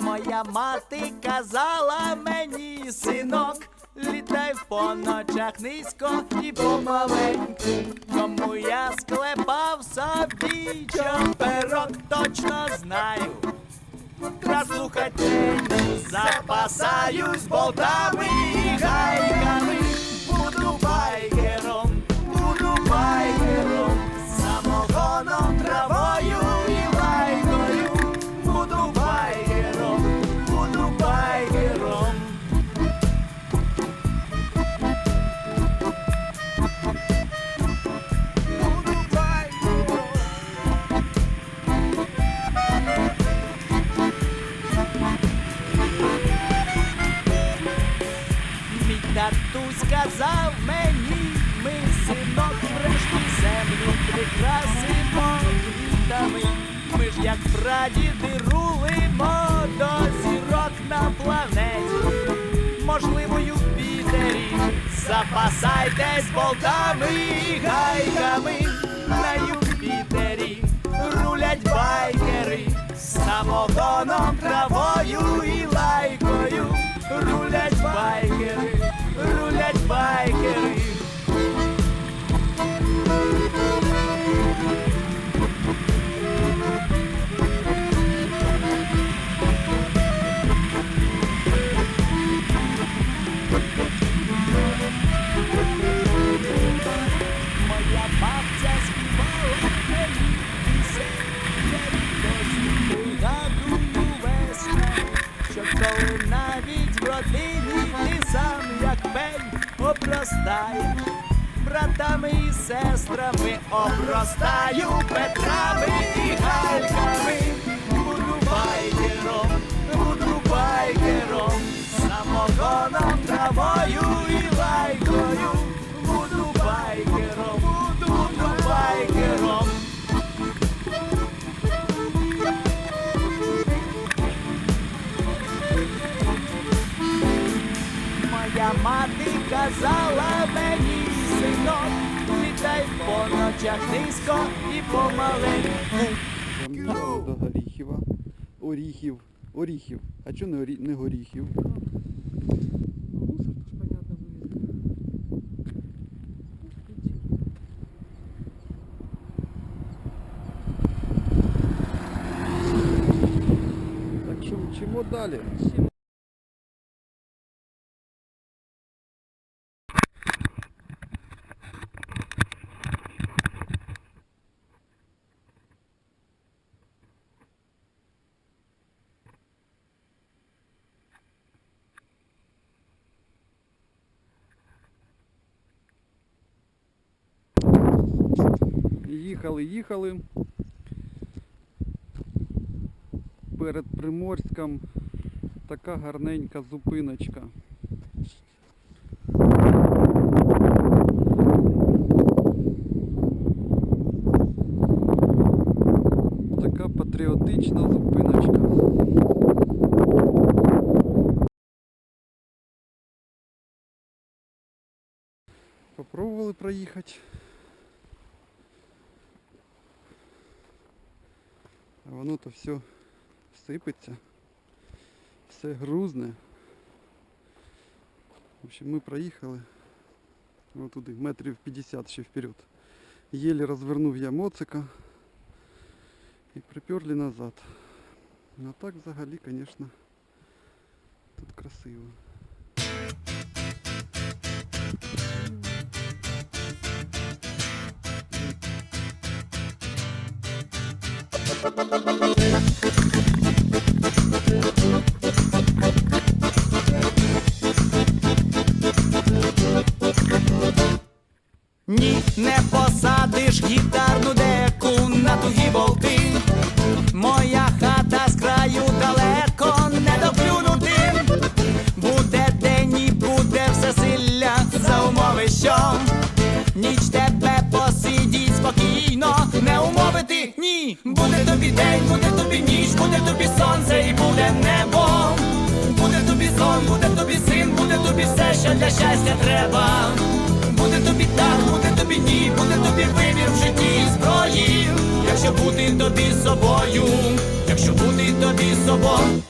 Моя мати казала мені, синок, літай по ночах низько і помаленьку. Тому я склепав собі чоперок, точно знаю. Краслухатень запасаюсь болтами і гайками. Буду байкером, сказав мені, ми синок врешті землю прикрасимо квітами. Ми ж як прадіди рулимо до зірок на планеті. Можливо, Юпітері, запасайтесь болтами і гайками на Юпітері. Рулять байкери самогоном, травою і навіть в родині ти сам як пень обростаєш, братами і сестрами обростаю Петрами і Гальками, буду байкером, буду байкером, самогоном, травою Моя мати казала мені, синок, літай по ночах низько і помаленьку. До Горіхіва. Оріхів. Оріхів. А чого не, орі... не горіхів? Вчимо далі. Їхали, їхали. Перед Приморськом така гарненька зупиночка. Така патріотична зупиночка. Попробували проїхати. Воно то все сипеться, все грузне. В общем, ми проїхали ну, туди, метрів 50 ще вперед. Єлі розвернув я моцика і приперли назад. Ну а так взагалі, звісно, тут красиво. Ні, не посадиш гітарну деку на тугі болти. Моя хата з краю далеко не доплюнути. Буде день і буде всесилля за умови, що ніч тебе посидіть спокійно, відмовити ні. Буде тобі день, буде тобі ніч, буде тобі сонце і буде небо. Буде тобі сон, буде тобі син, буде тобі все, що для щастя треба. Буде тобі так, буде тобі ні, буде тобі вибір в житті і зброї. Якщо бути тобі собою, якщо бути тобі собою.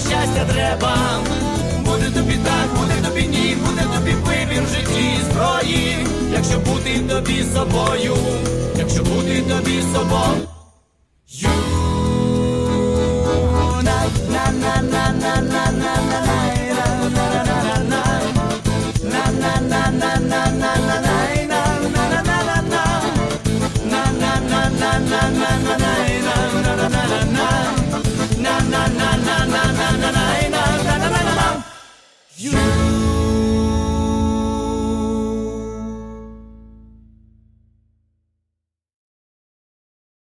щастя треба. Буде тобі так, буде тобі ні, буде тобі вибір в житті і зброї, якщо бути тобі собою, якщо бути тобі собою.